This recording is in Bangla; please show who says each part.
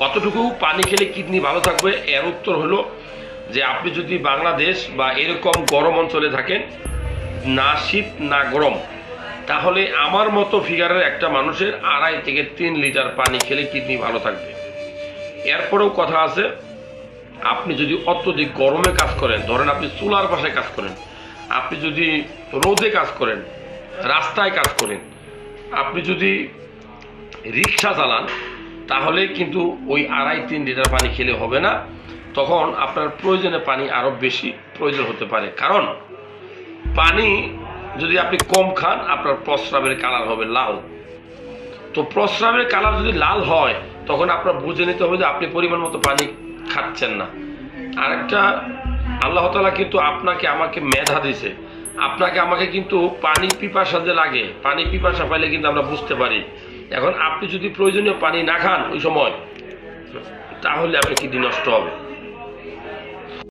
Speaker 1: কতটুকু পানি খেলে কিডনি ভালো থাকবে? এর উত্তর হলো যে আপনি যদি বাংলাদেশ বা এরকম গরম অঞ্চলে থাকেন, না শীত, না গরম, তাহলে আমার মতো ফিগারের একটা মানুষের আড়াই থেকে তিন লিটার পানি খেলে কিডনি ভালো থাকবে। এরপরেও কথা আছে, আপনি যদি অত্যধিক গরমে কাজ করেন, ধরেন আপনি চুলার পাশে কাজ করেন, আপনি যদি রোদে কাজ করেন, রাস্তায় কাজ করেন, আপনি যদি রিক্সা চালান তাহলে কিন্তু ওই আড়াই, তিন লিটার পানি খেলে হবে না। তখন আপনার প্রয়োজনে পানি আরও বেশি প্রয়োজন হতে পারে। কারণ পানি যদি আপনি কম খান, আপনার প্রস্রাবের কালার হবে লাল। তো প্রস্রাবের কালার যদি লাল হয়, তখন আপনার বুঝে নিতে হবে যে আপনি পরিমাণ মতো পানি খাচ্ছেন না। আরেকটা, আল্লাহ তালা কিন্তু আপনাকে আমাকে মেধা দিছে আপনাকে আমাকে কিন্তু পানি পিপাসা যে লাগে, পানি পিপাসা পাইলে কিন্তু আমরা বুঝতে পারি এখন আপনি যদি প্রয়োজনীয় পানি না খান ওই সময় তাহলে আপনার কিডনি নষ্ট হবে।